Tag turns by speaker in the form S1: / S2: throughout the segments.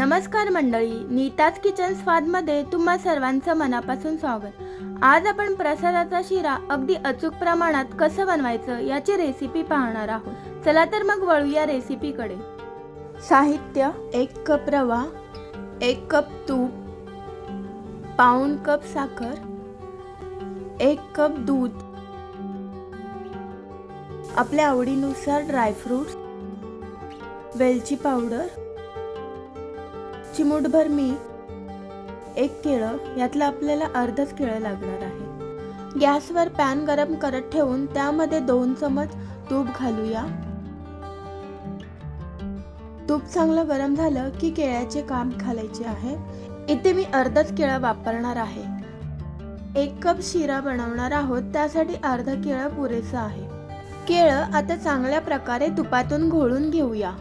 S1: नमस्कार मंडळी नीताज किचन स्वादमध्ये तुम्हा सर्वांचं मनापासून स्वागत. आज आपण प्रसादाचा शिरा अगदी अचूक प्रमाणात कसं बनवायचं याची रेसिपी पाहणार आहोत. चला तर मग वळूया रेसिपीकडे साहित्य एक कप रवा एक कप तूप पाऊण कप साखर एक कप दूध आपल्या आवडीनुसार ड्रायफ्रूट्स वेलची पावडर चिमूटभर मीठ एक केळं यातलं आपल्याला अर्धच केळं लागणार आहे. गॅसवर पॅन गरम करत ठेवून त्यामध्ये दोन चमच तूप घालूया. तूप चांगलं गरम झालं की केळ्याचे काप घालायचे आहे. इथे मी अर्धच केळं वापरणार आहे. एक कप शिरा बनवणार आहोत त्यासाठी अर्ध केळं पुरेसं आहे. केळं आता चांगल्या प्रकारे तुपातून घोळून घेऊया.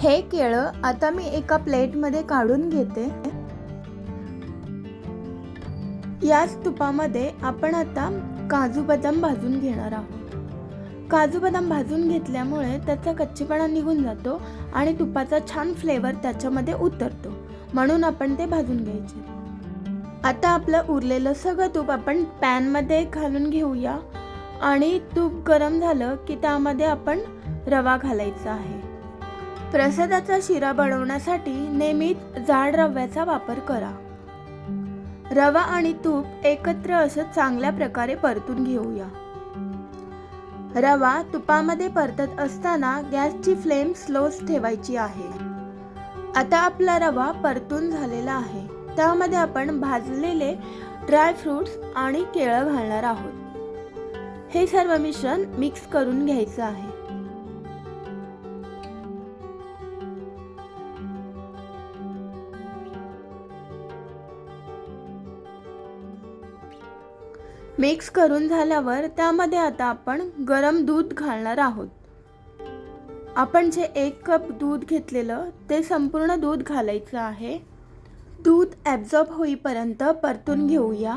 S1: हे केळं आता मी एका प्लेटमध्ये काढून घेते. याच तुपामध्ये आपण आता काजू बदाम भाजून घेणार आहोत. काजू बदाम भाजून घेतल्यामुळे त्याचा कच्चेपणा निघून जातो आणि तुपाचा छान फ्लेवर त्याच्यामध्ये उतरतो. म्हणून आपण ते भाजून घ्यायचे. आता आपलं उरलेलं सगळं तूप आपण पॅनमध्ये घालून घेऊया. आणि तूप गरम झालं की त्यामध्ये आपण रवा घालायचा आहे. प्रसादाचा शिरा बनवण्यासाठी नेहमीच जाड रव्याचा वापर करा. रवा आणि तूप एकत्र असं चांगल्या प्रकारे परतून घेऊया. रवा तुपामध्ये परतत असताना गॅसची फ्लेम स्लोच ठेवायची आहे. आता आपला रवा परतून झालेला आहे. त्यामध्ये आपण भाजलेले ड्रायफ्रुट्स आणि केळं घालणार आहोत. हे सर्व मिश्रण मिक्स करून घ्यायचं आहे. मिक्स करून झाल्यावर त्यामध्ये आता आपण गरम दूध घालणार आहोत. आपण जे एक कप दूध घेतलेलं ते संपूर्ण दूध घालायचं आहे. दूध ॲब्झॉर्ब होईपर्यंत परतून घेऊया.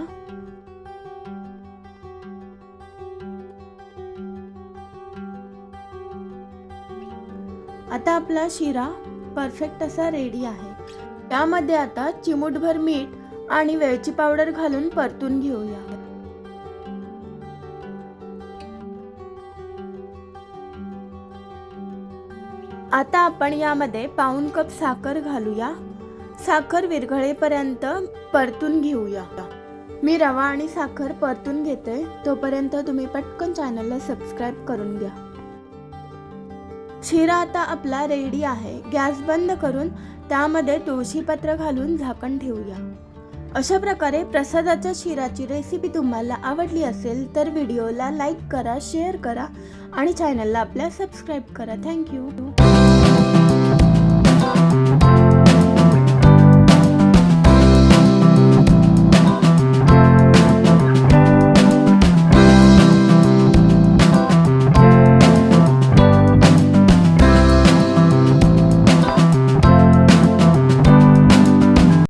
S1: आता आपला शिरा परफेक्ट असा रेडी आहे. त्यामध्ये आता चिमूटभर मीठ आणि वेलची पावडर घालून परतून घेऊया. आता आपण यामध्ये पाऊण कप साखर घालूया. साखर विरघळेपर्यंत परतून घेऊया. मी रवा आणि साखर परतून घेते. तोपर्यंत तुम्ही पटकन चॅनलला सबस्क्राईब करून घ्या. शिरा आता आपला रेडी आहे. गॅस बंद करून त्यामध्ये तुळशीपत्र घालून झाकण ठेवूया. अशा प्रकारे प्रसादाच्या शिराची रेसिपी तुम्हाला आवडली असेल तर व्हिडिओला लाईक करा शेअर करा आणि चॅनलला आपल्या सबस्क्राईब करा. थँक्यू